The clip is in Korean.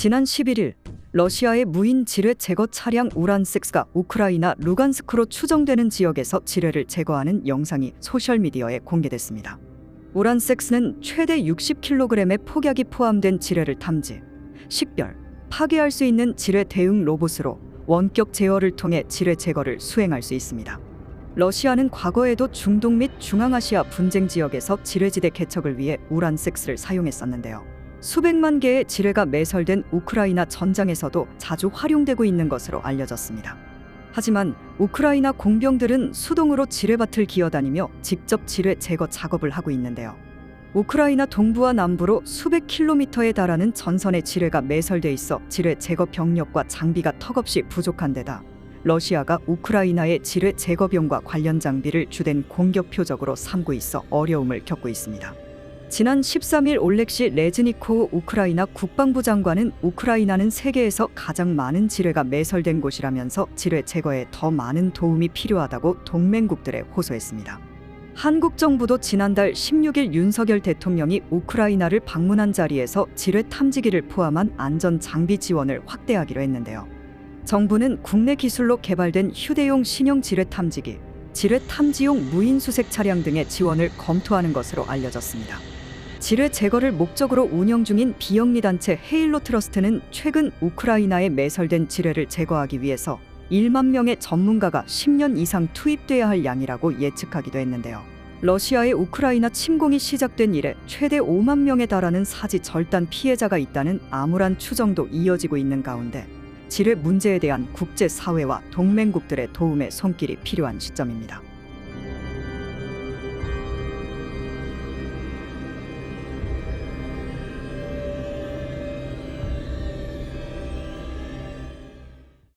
지난 11일 러시아의 무인 지뢰 제거 차량 우란섹스가 우크라이나 루간스크로 추정되는 지역에서 지뢰를 제거하는 영상이 소셜미디어에 공개됐습니다. 우란섹스는 최대 60kg의 폭약이 포함된 지뢰를 탐지, 식별, 파괴할 수 있는 지뢰 대응 로봇으로 원격 제어를 통해 지뢰 제거를 수행할 수 있습니다. 러시아는 과거에도 중동 및 중앙아시아 분쟁 지역에서 지뢰지대 개척을 위해 우란섹스를 사용했었는데요. 수백만 개의 지뢰가 매설된 우크라이나 전장에서도 자주 활용되고 있는 것으로 알려졌습니다. 하지만 우크라이나 공병들은 수동으로 지뢰밭을 기어다니며 직접 지뢰 제거 작업을 하고 있는데요. 우크라이나 동부와 남부로 수백 킬로미터에 달하는 전선에 지뢰가 매설돼 있어 지뢰 제거 병력과 장비가 턱없이 부족한 데다 러시아가 우크라이나의 지뢰 제거병과 관련 장비를 주된 공격 표적으로 삼고 있어 어려움을 겪고 있습니다. 지난 13일 올렉시 레즈니코우 우크라이나 국방부 장관은 우크라이나는 세계에서 가장 많은 지뢰가 매설된 곳이라면서 지뢰 제거에 더 많은 도움이 필요하다고 동맹국들에 호소했습니다. 한국 정부도 지난달 16일 윤석열 대통령이 우크라이나를 방문한 자리에서 지뢰 탐지기를 포함한 안전 장비 지원을 확대하기로 했는데요. 정부는 국내 기술로 개발된 휴대용 신형 지뢰 탐지기, 지뢰 탐지용 무인 수색 차량 등의 지원을 검토하는 것으로 알려졌습니다. 지뢰 제거를 목적으로 운영 중인 비영리 단체 헤일로 트러스트는 최근 우크라이나에 매설된 지뢰를 제거하기 위해서 1만 명의 전문가가 10년 이상 투입돼야 할 양이라고 예측하기도 했는데요. 러시아의 우크라이나 침공이 시작된 이래 최대 5만 명에 달하는 사지 절단 피해자가 있다는 암울한 추정도 이어지고 있는 가운데 지뢰 문제에 대한 국제 사회와 동맹국들의 도움의 손길이 필요한 시점입니다.